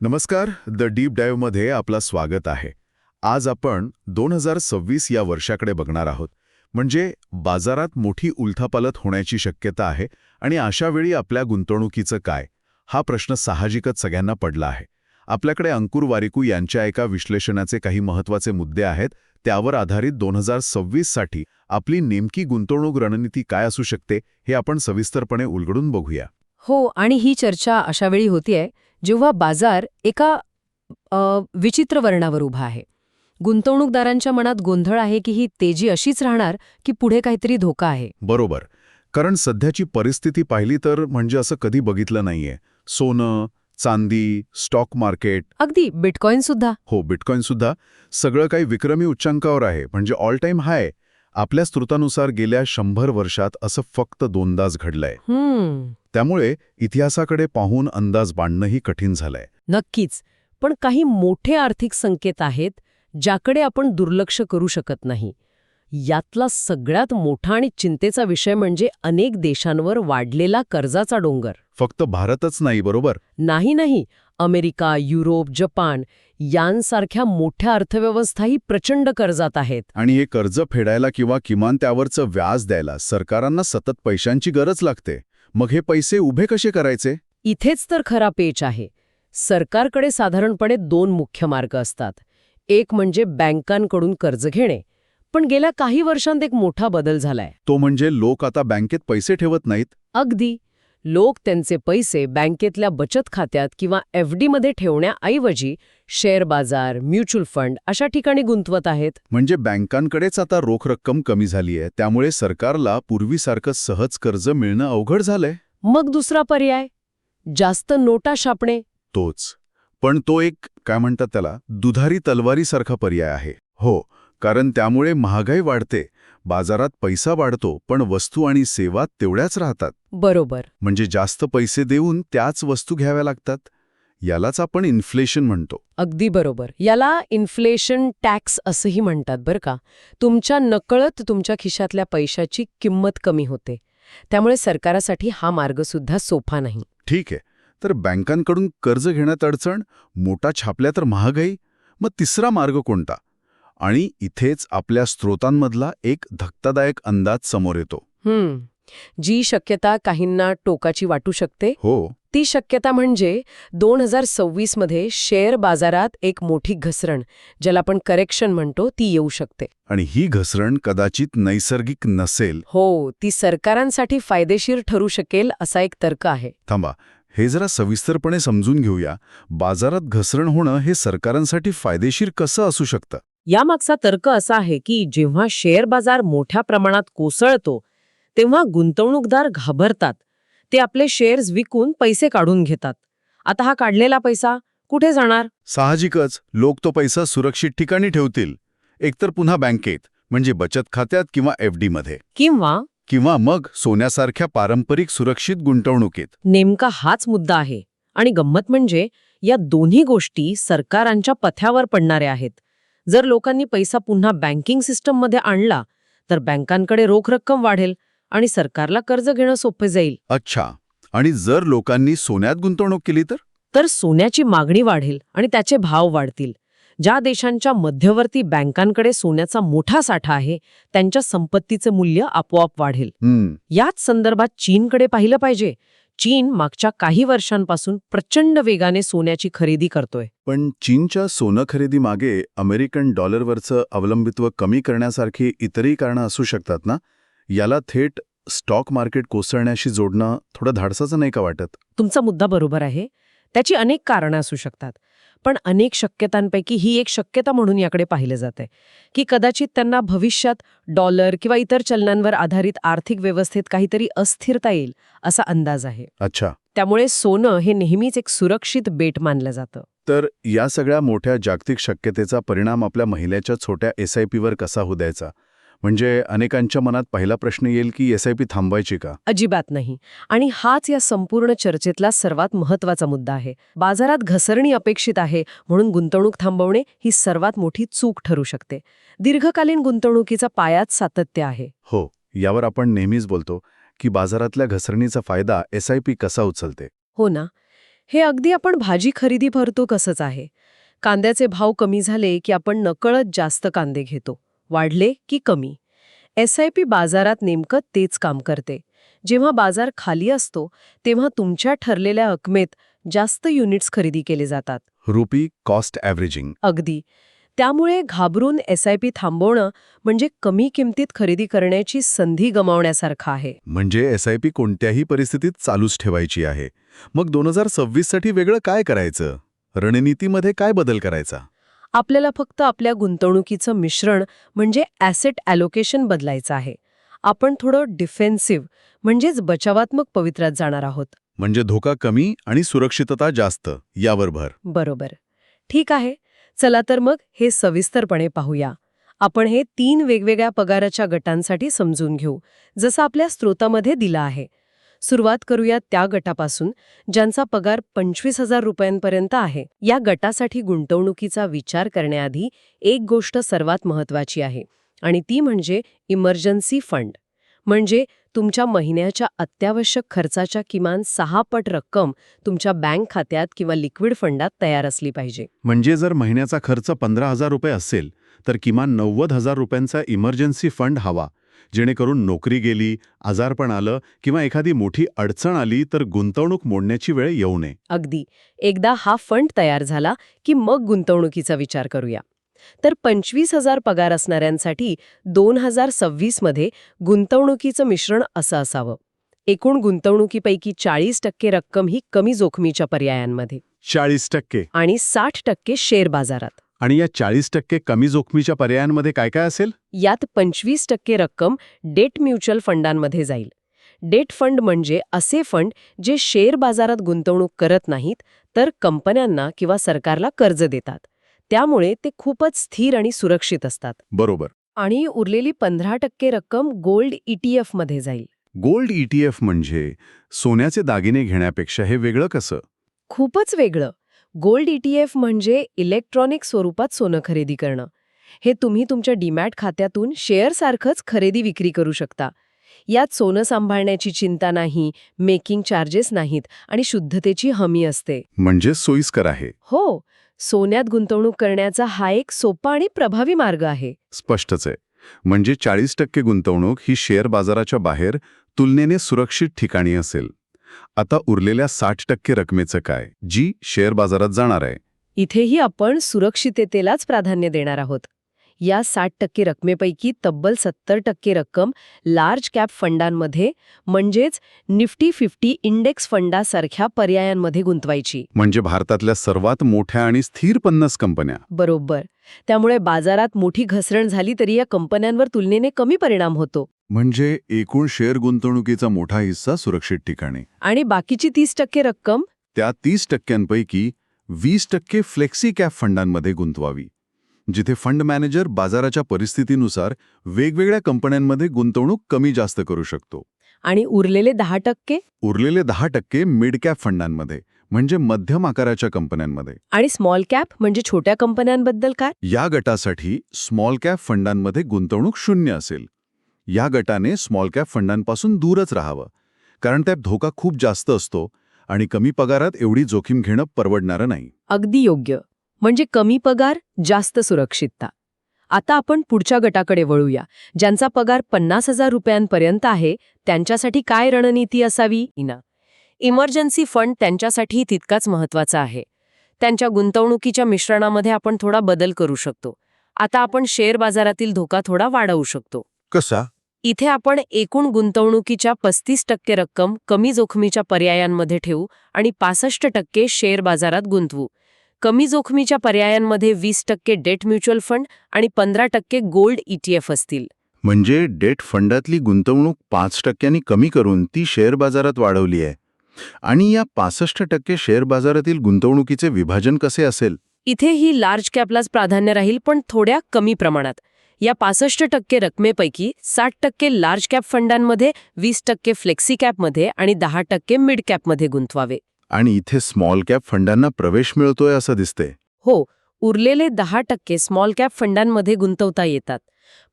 नमस्कार the deep डाईव्हमध्ये आपला स्वागत आहे. आज आपण दोन हजार सव्वीस या वर्षाकडे बघणार आहोत. म्हणजे बाजारात मोठी उलथापालथ होण्याची शक्यता आहे आणि अशावेळी आपल्या गुंतवणुकीचं काय? हा प्रश्न साहजिकच सगळ्यांना पडला आहे. आपल्याकडे अंकुर वारिकू यांच्या एका विश्लेषणाचे काही महत्त्वाचे मुद्दे आहेत. त्यावर आधारित दोन हजार सव्वीससाठी आपली नेमकी गुंतवणूक रणनीती काय असू शकते हे आपण सविस्तरपणे उलगडून बघूया. हो आणि ही चर्चा अशावेळी होतीये जेव्हा बाजार एका विचित्र वर्णावर उभा आहे. गुंतवणूकदारांच्या मनात गोंधळ आहे की ही तेजी अशीच राहणार की पुढे काहीतरी धोका आहे? बरोबर. कारण सध्याची परिस्थिती पाहिली तर म्हणजे असं कधी बघितलं नाहीये. सोनं चांदी स्टॉक मार्केट. अगदी बिटकॉईन सुद्धा. हो बिटकॉईन सुद्धा. सगळं काही विक्रमी उच्चांकावर आहे. म्हणजे ऑल टाईम हाय. आपल्या स्रोतानुसार गेल्या शंभर वर्षात असं फक्त दोनदाच घडलंय. त्यामुळे इतिहासाकडे पाहून अंदाज बांधणंही कठीण झालंय. नक्कीच. पण काही मोठे आर्थिक संकेत आहेत ज्याकडे आपण दुर्लक्ष करू शकत नाही. यातला सगळ्यात मोठा आणि चिंतेचा विषय म्हणजे अनेक देशांवर वाढलेला कर्जाचा डोंगर. फक्त भारतच नाही बरोबर? नाही नाही. अमेरिका युरोप जपान यांसारख्या मोठ्या अर्थव्यवस्थाही प्रचंड कर्जात आहेत. आणि हे कर्ज फेडायला किंवा किमान त्यावरचं व्याज द्यायला सरकारांना सतत पैशांची गरज लागते. मग हे पैसे उभे कसे करायचे? इथेच तर खरा पेच आहे. सरकारकडे साधारणपणे दोन मुख्य मार्ग असतात. एक म्हणजे बँकांकडून कर्ज घेणे. पण गेल्या काही वर्षांत एक मोठा बदल झालाय. तो म्हणजे लोक आता बँकेत पैसे ठेवत नाहीत? अगदी. लोक त्यांचे पैसे बँकेतल्या बचत खात्यात किंवा एफमध्ये ठेवण्याऐवजी शेअर बाजार म्युच्युअल फंड अशा ठिकाणी गुंतवत आहेत? म्हणजे बँकांकडेच आता रोख रक्कम कमी झाली आहे. त्यामुळे सरकारला पूर्वीसारखं सहज कर्ज मिळणं अवघड झालंय? मग दुसरा पर्याय? जास्त नोटा छापणे? तोच. पण तो एक काय म्हणतात त्याला दुधारी तलवारीसारखा पर्याय आहे. हो कारण त्यामुळे महागाई वाढते. बाजारात पैसा वाढतो पण वस्तू आणि सेवा तेवढ्याच राहतात. बरोबर. म्हणजे जास्त पैसे देऊन त्याच वस्तू घ्याव्या लागतात? यालाच आपण इन्फ्लेशन म्हणतो. अगदी बरोबर. याला इन्फ्लेशन टॅक्स असंही म्हणतात बरं का. तुमच्या नकळत तुमच्या खिशातल्या पैशाची किंमत कमी होते. त्यामुळे सरकारासाठी हा मार्ग सुद्धा सोपा नाही. ठीक आहे. तर बँकांकडून कर्ज घेण्यात अडचण मोठा छापल्या तर महागाई मग तिसरा मार्ग कोणता? आणि इथेच आपल्या स्रोतांमधला एक धक्कादायक अंदाज समोर येतो. जी शक्यता काहींना टोकाची वाटू शकते हो. ती शक्यता म्हणजे दोन हजार सव्वीसमध्ये शेअर बाजारात एक मोठी घसरण ज्याला आपण करेक्शन म्हणतो ती येऊ शकते. आणि ही घसरण कदाचित नैसर्गिक नसेल. हो ती सरकारांसाठी फायदेशीर ठरू शकेल असा एक तर्क आहे. थांबा हे जरा सविस्तरपणे समजून घेऊया. बाजारात घसरण होणं हे सरकारांसाठी फायदेशीर कसं असू शकतं? यामागचा तर्क असा आहे की जेव्हा शेअर बाजार मोठ्या प्रमाणात कोसळतो तेव्हा गुंतवणूकदार घाबरतात. ते आपले शेअर्स विकून पैसे काढून घेतात. आता हा काढलेला पैसा कुठे जाणार? साहजिकच लोक तो पैसा सुरक्षित ठिकाणी ठेवतील. एकतर पुन्हा बँकेत म्हणजे बचत खात्यात किंवा एफमध्ये किंवा किंवा मग सोन्यासारख्या पारंपरिक सुरक्षित गुंतवणुकीत. नेमका हाच मुद्दा आहे. आणि गंमत म्हणजे या दोन्ही गोष्टी सरकारांच्या पथ्यावर पडणाऱ्या आहेत. जर लोकांनी पैसा पुन्हा बँकिंग सिस्टममध्ये आणला तर बँकांकडे रोख रक्कम वाढेल. आणि सरकारला कर्ज घेणं सोपे जाईल. अच्छा. आणि जर लोकांनी सोन्यात गुंतवणूक केली तर? तर सोन्याची मागणी वाढेल आणि त्याचे भाव वाढतील. ज्या देशांच्या मध्यवर्ती बँकांकडे सोन्याचा मोठा साठा आहे त्यांच्या संपत्तीचे मूल्य आपोआप वाढेल. हम्म. याच संदर्भात चीनकडे पाहिलं पाहिजे. चीन मागच्या काही वर्षांपासून प्रचंड वेगाने सोन्याची खरेदी करतोय. पण चीनच्या सोनं खरेदी मागे अमेरिकन डॉलरवरचं अवलंबित्व कमी करण्यासारखी इतरही कारणं असू शकतात ना? याला थेट स्टॉक मार्केट कोसळण्याशी जोडणं थोडं धाडसाचं नाही का वाटत? तुमचा मुद्दा बरोबर आहे. त्याची अनेक कारणं असू शकतात. पण अनेक शक्यतांपैकी ही एक शक्यता म्हणून याकडे पाहिलं जाते की कदाचित त्यांना भविष्यात डॉलर किंवा इतर चलनांवर आधारित आर्थिक व्यवस्थेत काहीतरी अस्थिरता येईल असा अंदाज आहे. अच्छा. त्यामुळे सोनं हे नेहमीच एक सुरक्षित बेट मानलं जातं. तर या सगळ्या मोठ्या जागतिक शक्यतेचा परिणाम आपल्या महिन्याच्या छोट्या एस आय पीवर कसा होऊ द्यायचा? म्हणजे अनेकांच्या मनात पहिला प्रश्न येईल की एस आय पी थांबवायची का? अजिबात नाही. आणि हाच या संपूर्ण चर्चेतला सर्वात महत्त्वाचा मुद्दा आहे. बाजारात घसरणी अपेक्षित आहे म्हणून गुंतवणूक थांबवणे ही सर्वात मोठी चूक ठरू शकते. दीर्घकालीन गुंतवणुकीचा पायात सातत्य आहे. हो यावर आपण नेहमीच बोलतो की बाजारातल्या घसरणीचा फायदा एस आय पी कसा उचलते? हो ना. हे अगदी आपण भाजी खरेदी भरतो कसंच आहे. कांद्याचे भाव कमी झाले की आपण नकळत जास्त कांदे घेतो. वाढले की कमी. एस आय पी बाजारात नेमकं तेच काम करते. जेव्हा बाजार खाली असतो तेव्हा तुमच्या ठरलेल्या रकमेत जास्त युनिट्स खरेदी केले जातात. Rupee cost averaging. अगदी. त्यामुळे घाबरून एस आय पी थांबवणं म्हणजे कमी किमतीत खरेदी करण्याची संधी गमावण्यासारखं आहे. म्हणजे एस आय पी कोणत्याही परिस्थितीत चालूच ठेवायची आहे. मग दोन हजार सव्वीससाठी वेगळं काय करायचं? रणनीतीमध्ये काय बदल करायचा? आपल्याला फक्त आपल्या गुंतवणुकीचं मिश्रण म्हणजे ॲसेट ॲलोकेशन बदलायचं आहे. आपण थोडं डिफेन्सिव्ह म्हणजेच बचावात्मक पवित्रात जाणार आहोत. म्हणजे धोका कमी आणि सुरक्षितता जास्त यावर भर. बरोबर. ठीक आहे. चला तर मग हे सविस्तरपणे पाहूया. आपण हे तीन वेगवेगळ्या पगाराच्या गटांसाठी समजून घेऊ. जसं आपल्या स्रोतामध्ये दिलं आहे. सुरुवात करूया त्या गटापासून ज्यांचा पगार पंचवीस हजार रुपयांपर्यंत आहे. या गटासाठी गुंतवणुकीचा विचार करण्याआधी एक गोष्ट सर्वात महत्वाची आहे आणि ती म्हणजे इमर्जन्सी फंड. म्हणजे तुमच्या महिन्याच्या अत्यावश्यक खर्चाच्या किमान सहा पट रक्कम तुमच्या बँक खात्यात किंवा लिक्विड फंडात तयार असली पाहिजे. म्हणजे जर महिन्याचा खर्च पंधरा हजार रुपये असेल तर किमान नव्वद हजार रुपयांचा इमर्जन्सी फंड हवा. जेणेकरून नोकरी गेली आजारपण आलं किंवा एखादी मोठी अडचण आली तर गुंतवणूक मोडण्याची वेळ येऊ नये. अगदी. एकदा हा फंड तयार झाला की मग गुंतवणुकीचा विचार करूया. तर पंचवीस हजार पगार असणाऱ्यांसाठी दोन हजार सव्वीसमध्ये गुंतवणुकीचं मिश्रण असं असावं. एकूण गुंतवणुकीपैकी चाळीस टक्के रक्कम ही कमी जोखमीच्या पर्यायांमध्ये चाळीस टक्के. आणि साठ टक्के शेअर बाजारात. आणि या चाळीस टक्के कमी जोखमीच्या पर्यायांमध्ये काय काय असेल? यात पंचवीस टक्के रक्कम डेट म्युच्युअल फंडांमध्ये जाईल. डेट फंड म्हणजे असे फंड जे शेअर बाजारात गुंतवणूक करत नाहीत तर कंपन्यांना किंवा सरकारला कर्ज देतात. त्यामुळे ते खूपच स्थिर आणि सुरक्षित असतात. बरोबर. आणि उरलेली पंधरा टक्के रक्कम गोल्ड ईटीएफमध्ये जाईल. गोल्ड ईटीएफ म्हणजे सोन्याचे दागिने घेण्यापेक्षा हे वेगळं कसं? खूपच वेगळं. गोल्ड ईटीएफ म्हणजे इलेक्ट्रॉनिक स्वरूपात सोनं खरेदी करणं. हे तुम्ही तुमच्या डीमॅट खात्यातून शेअरसारखंच खरेदी विक्री करू शकता. यात सोनं सांभाळण्याची चिंता नाही मेकिंग चार्जेस नाहीत आणि शुद्धतेची हमी असते. म्हणजे सोयीस्कर आहे. हो सोन्यात गुंतवणूक करण्याचा हा एक सोपा आणि प्रभावी मार्ग आहे. स्पष्टच आहे. म्हणजे चाळीस टक्के गुंतवणूक ही शेअर बाजाराच्या बाहेर तुलनेने सुरक्षित ठिकाणी असेल. आता उरलेल्या साठ टक्के रकमेचं काय जी शेअर बाजारात जाणार आहे? इथेही आपण सुरक्षिततेलाच प्राधान्य देणार आहोत. या साठ टक्के रकमेपैकी तब्बल सत्तर टक्के रक्कम लार्ज कॅप फंडांमध्ये म्हणजेच निफ्टी फिफ्टी इंडेक्स फंडासारख्या पर्यायांमध्ये गुंतवायची. म्हणजे भारतातल्या सर्वात मोठ्या आणि स्थिर पन्नास कंपन्या. बरोबर. त्यामुळे बाजारात मोठी घसरण झाली तरी या कंपन्यांवर तुलनेने कमी परिणाम होतो. म्हणजे एकूण शेअर गुंतवणुकीचा मोठा हिस्सा सुरक्षित ठिकाणी. आणि बाकीची तीस टक्के रक्कम? त्या तीस टक्क्यांपैकी वीस टक्के फ्लेक्सी कॅप फंडांमध्ये गुंतवावी जिथे फंड मॅनेजर बाजाराच्या परिस्थितीनुसार वेगवेगळ्या कंपन्यांमध्ये गुंतवणूक कमी जास्त करू शकतो. आणि उरलेले दहा टक्के? उरलेले दहा टक्के मिड कॅप फंडांमध्ये म्हणजे मध्यम आकाराच्या कंपन्यांमध्ये. आणि स्मॉल कॅप म्हणजे छोट्या कंपन्यांबद्दल काय? या गटासाठी स्मॉल कॅप फंडांमध्ये गुंतवणूक शून्य असेल. या गटाने स्मॉल कॅप फंडांपासून दूरच राहावं. कारण त्यात धोका खूप जास्त असतो आणि कमी पगारात एवढी जोखीम घेणं परवडणारं नाही. अगदी योग्य. म्हणजे कमी पगार जास्त सुरक्षितता. आता आपण पुढच्या गटाकडे वळूया. ज्यांचा पगार पन्नास हजार रुपयांपर्यंत आहे त्यांच्यासाठी काय रणनीती असावी? ना इमर्जन्सी फंड त्यांच्यासाठी तितकाच महत्त्वाचा आहे. त्यांच्या गुंतवणुकीच्या मिश्रणामध्ये आपण थोडा बदल करू शकतो. आता आपण शेअर बाजारातील धोका थोडा वाढवू शकतो. कसा? इथे आपण एकूण गुंतवणुकीच्या पस्तीस टक्के रक्कम कमी जोखमीच्या पर्यायांमध्ये ठेवू आणि पासष्ट टक्के शेअर बाजारात गुंतवू. कमी जोखमीच्या पर्यायांमध्ये वीस टक्के डेट म्युच्युअल फंड आणि पंधरा टक्के गोल्ड ईटीएफ असतील. म्हणजे डेट फंडातली गुंतवणूक पाच टक्क्यांनी कमी करून ती शेअर बाजारात वाढवली आहे. आणि या पासष्ट टक्के शेअर बाजारातील गुंतवणुकीचे विभाजन कसे असेल? इथे ही लार्ज कॅपलाच प्राधान्य राहील पण थोड्या कमी प्रमाणात. या पासष्ट टक्के रकमेपैकी साठ टक्के लार्ज कॅप फंडांमध्ये वीस टक्के फ्लेक्सी कॅपमध्ये आणि दहा टक्के मिड कॅपमध्ये गुंतवावे. आणि इथे स्मॉल कॅप फंडांना प्रवेश मिळतोय असं दिसते हो उरलेले दहा टक्के स्मॉल कॅप फंडांमध्ये गुंतवता येतात.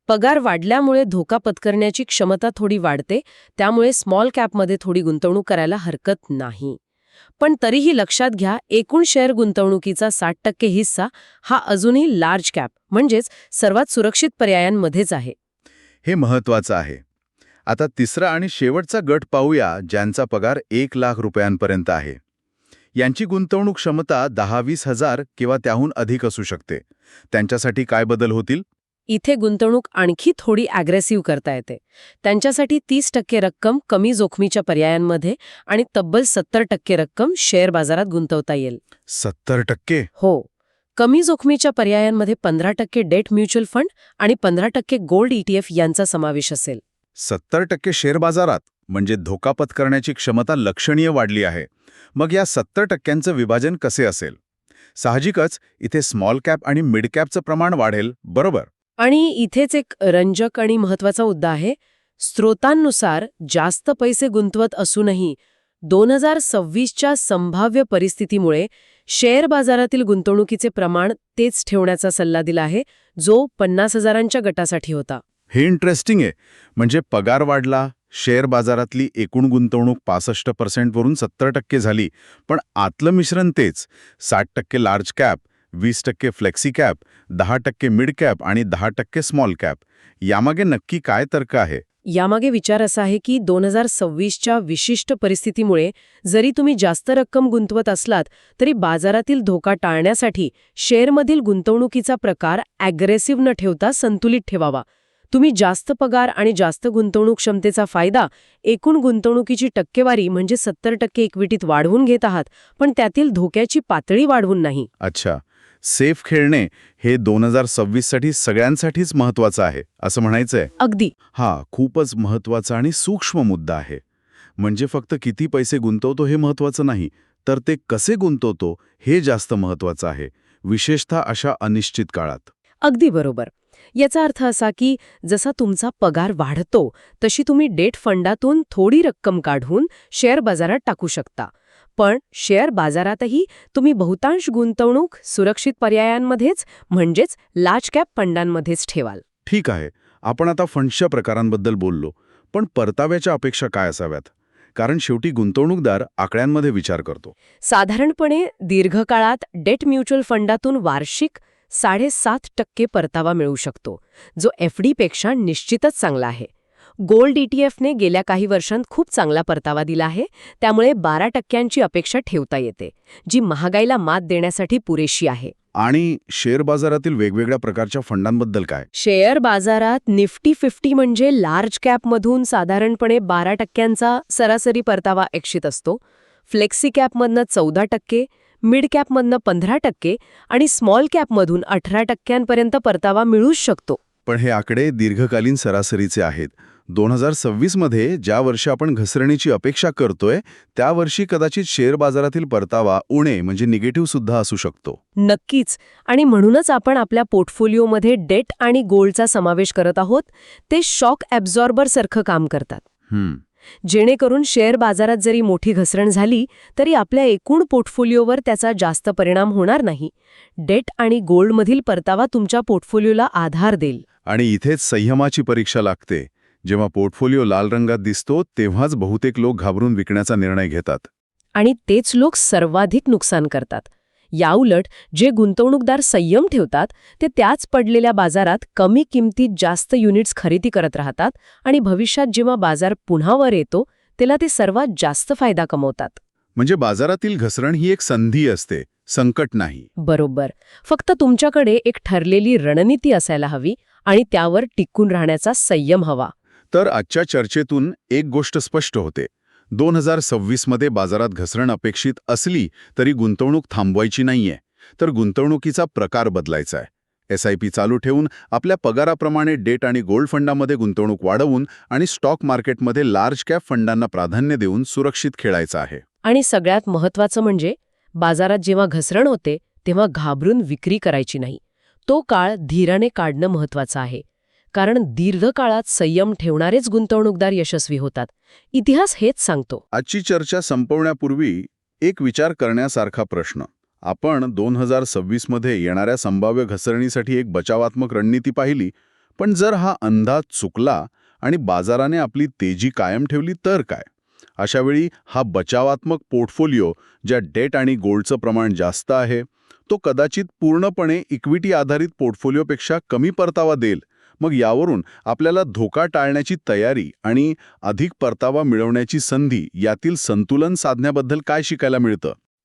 पगार वाढल्यामुळे धोका पत्करण्याची क्षमता थोडी वाढते त्यामुळे स्मॉल कॅपमध्ये थोडी गुंतवणूक करायला हरकत नाही. पण तरीही लक्षात घ्या एकूण शेअर गुंतवणुकीचा साठ टक्के हिस्सा हा अजूनही लार्ज कॅप म्हणजेच सर्वात सुरक्षित पर्यायांमध्येच आहे. हे महत्वाचं आहे. आता तिसरा आणि शेवटचा गट पाहूया ज्यांचा पगार एक लाख रुपयांपर्यंत आहे. यांची गुंतवणूक क्षमता दहा वीस हजार किंवा त्याहून अधिक असू शकते. त्यांच्यासाठी काय बदल होतील? इथे गुंतवणूक आणखी थोडी अग्रेसिव्ह करता येते. त्यांच्यासाठी तीस टक्के रक्कम कमी जोखमीच्या पर्यायांमध्ये आणि तब्बल सत्तर टक्के रक्कम शेअर बाजारात गुंतवता येईल. सत्तर टक्के? हो. कमी जोखमीच्या पर्यायांमध्ये पंधरा टक्के डेट म्युच्युअल फंड आणि पंधरा टक्के गोल्ड ईटीएफ यांचा समावेश असेल. सत्तर टक्के शेअर बाजारात म्हणजे धोका पत्करण्याची क्षमता लक्षणीय वाढली आहे. मग या सत्तर टक्क्यांचं विभाजन कसे असेल? साहजिकच इथे स्मॉल कॅप आणि मिड कॅपचं प्रमाण वाढेल बरोबर. आणि इथेच एक रंजक आणि महत्त्वाचा मुद्दा आहे. स्रोतांनुसार जास्त पैसे गुंतवत असूनही दोन हजार सव्वीसच्या संभाव्य परिस्थितीमुळे शेअर बाजारातील गुंतवणुकीचे प्रमाण तेच ठेवण्याचा सल्ला दिला आहे जो पन्नास हजारांच्या गटासाठी होता. हे इंटरेस्टिंग आहे. म्हणजे पगार वाढला शेअर बाजारातली एकूण गुंतवणूक पासष्ट पर्सेंटवरून सत्तर टक्के झाली. पण आतलं मिश्रण तेच. साठ टक्के लार्ज कॅप वीस टक्के फ्लेक्सी कॅप दहा टक्के मिड कॅप आणि दहा टक्के स्मॉल कॅप. यामागे नक्की काय तर्क आहे? यामागे विचार असा आहे की दोन हजार सव्वीसच्या विशिष्ट परिस्थितीमुळे जरी तुम्ही जास्त रक्कम गुंतवत असलात तरी बाजारातील धोका टाळण्यासाठी शेअरमधील गुंतवणुकीचा प्रकार अॅग्रेसिव्ह न ठेवता संतुलित ठेवावा. तुम्ही जास्त पगार आणि जास्त गुंतवणूक क्षमतेचा फायदा एकूण गुंतवणुकीची टक्केवारी म्हणजे सत्तर टक्के इक्विटीत वाढवून घेत आहात पण त्यातील धोक्याची पातळी वाढवून नाही. अच्छा. सेफ खेळणे हे दोन हजार सव्वीससाठी सगळ्यांसाठीच महत्वाचं आहे असं म्हणायचंय. अगदी. हा खूपच महत्त्वाचा आणि सूक्ष्म मुद्दा आहे. म्हणजे फक्त किती पैसे गुंतवतो हे महत्वाचं नाही तर ते कसे गुंतवतो हे जास्त महत्वाचं आहे विशेषतः अशा अनिश्चित काळात. अगदी बरोबर. याचा अर्थ असा की जसा तुमचा पगार वाढतो तशी तुम्ही डेट फंडातून थोडी रक्कम काढून शेअर बाजारात टाकू शकता. पण शेअर बाजारातही तुम्ही बहुतांश गुंतवणूक सुरक्षित पर्यायांमध्येच म्हणजेच लार्ज कॅप फंडांमध्येच ठेवाल. ठीक आहे. आपण आता फंड्सच्या प्रकारांबद्दल बोललो. पण परताव्याच्या अपेक्षा काय असाव्यात? कारण शेवटी गुंतवणूकदार आकड्यांमध्ये विचार करतो. साधारणपणे दीर्घकाळात डेट म्युच्युअल फंडातून वार्षिक साडेसात टक्के परतावा मिळू शकतो जो एफ डीपेक्षा निश्चितच चांगला आहे. गोल्ड ईटीएफने गेल्या काही वर्षांत खूप चांगला परतावा दिला आहे त्यामुळे बारा टक्क्यांची अपेक्षा ठेवता येते जी महागाईला मात देण्यासाठी पुरेशी आहे. आणि शेअर बाजारातील वेगवेगळ्या प्रकारच्या फंडांबद्दल काय? शेअर बाजारात निफ्टी फिफ्टी म्हणजे लार्ज कॅपमधून साधारणपणे बारा टक्क्यांचा सरासरी परतावा अपेक्षित असतो. फ्लेक्सी कॅपमधनं चौदा टक्के मिड कॅपमधनं पंधरा टक्के आणि स्मॉल कॅपमधून अठरा टक्क्यांपर्यंत परतावा मिळूच शकतो. पण हे आकडे दीर्घकालीन सरासरीचे आहेत. दोन हजार सव्वीसमध्ये ज्या वर्षी आपण घसरणीची अपेक्षा करतोय त्या वर्षी कदाचित शेअर बाजारातील परतावा उणे म्हणजे निगेटिव्ह सुद्धा असू शकतो. नक्कीच. आणि म्हणूनच आपण आपल्या पोर्टफोलिओमध्ये डेट आणि गोल्डचा समावेश करत आहोत. ते शॉक ॲब्झॉर्बर सारखं काम करतात. जेणेकरून शेअर बाजारात जरी मोठी घसरण झाली तरी आपल्या एकूण पोर्टफोलिओवर त्याचा जास्त परिणाम होणार नाही. डेट आणि गोल्डमधील परतावा तुमच्या पोर्टफोलिओला आधार देईल. आणि इथेच संयमाची परीक्षा लागते. जेव्हा पोर्टफोलिओ लाल रंगात दिसतो तेव्हाच बहुतेक लोक घाबरून विकण्याचा निर्णय घेतात. आणि तेच लोक सर्वाधिक नुकसान करतात. याउलट जे गुंतवणूकदार संयम ठेवतात ते त्याच पडलेल्या बाजारात कमी किमतीत जास्त युनिट्स खरेदी करत राहतात आणि भविष्यात जेव्हा बाजार पुन्हा वर येतो तेव्हा ते सर्वात जास्त फायदा कमवतात. म्हणजे बाजारातील घसरण ही एक संधी असते संकट नाही. बरोबर. फक्त तुमच्याकडे एक ठरलेली रणनीती असायला हवी आणि त्यावर टिकून राहण्याचा संयम हवा. तर आजच्या चर्चेतून एक गोष्ट स्पष्ट होते. दोन हजार सव्वीसमध्ये बाजारात घसरण अपेक्षित असली तरी गुंतवणूक थांबवायची नाहीये. तर गुंतवणुकीचा प्रकार बदलायचा आहे एस आय पी चालू ठेवून आपल्या पगाराप्रमाणे डेट आणि गोल्ड फंडामध्ये गुंतवणूक वाढवून आणि स्टॉक मार्केटमध्ये लार्ज कॅप फंडांना प्राधान्य देऊन सुरक्षित खेळायचं आहे. आणि सगळ्यात महत्वाचं म्हणजे बाजारात जेव्हा घसरण होते तेव्हा घाबरून विक्री करायची नाही. तो काळ धीराने काढणं महत्वाचं आहे. कारण दीर्घकाळात संयम ठेवणारेच गुंतवणूकदार यशस्वी होतात. इतिहास हेच सांगतो. आजची चर्चा संपवण्यापूर्वी एक विचार करण्यासारखा प्रश्न. आपण दोन हजार सव्वीसमध्ये येणाऱ्या संभाव्य घसरणीसाठी एक बचावात्मक रणनीती पाहिली पण जर हा अंदाज चुकला आणि बाजाराने आपली तेजी कायम ठेवली तर काय? अशावेळी हा बचावात्मक पोर्टफोलिओ ज्या डेट आणि गोल्डचं प्रमाण जास्त आहे तो कदाचित पूर्णपणे इक्विटी आधारित पोर्टफोलिओपेक्षा कमी परतावा देईल मग यावरून आपल्याला धोका टाळण्याची तयारी आणि अधिक परतावा मिळवण्याची संधी यातील संतुलन साधण्याबद्दल काय शिकायला मिळतं?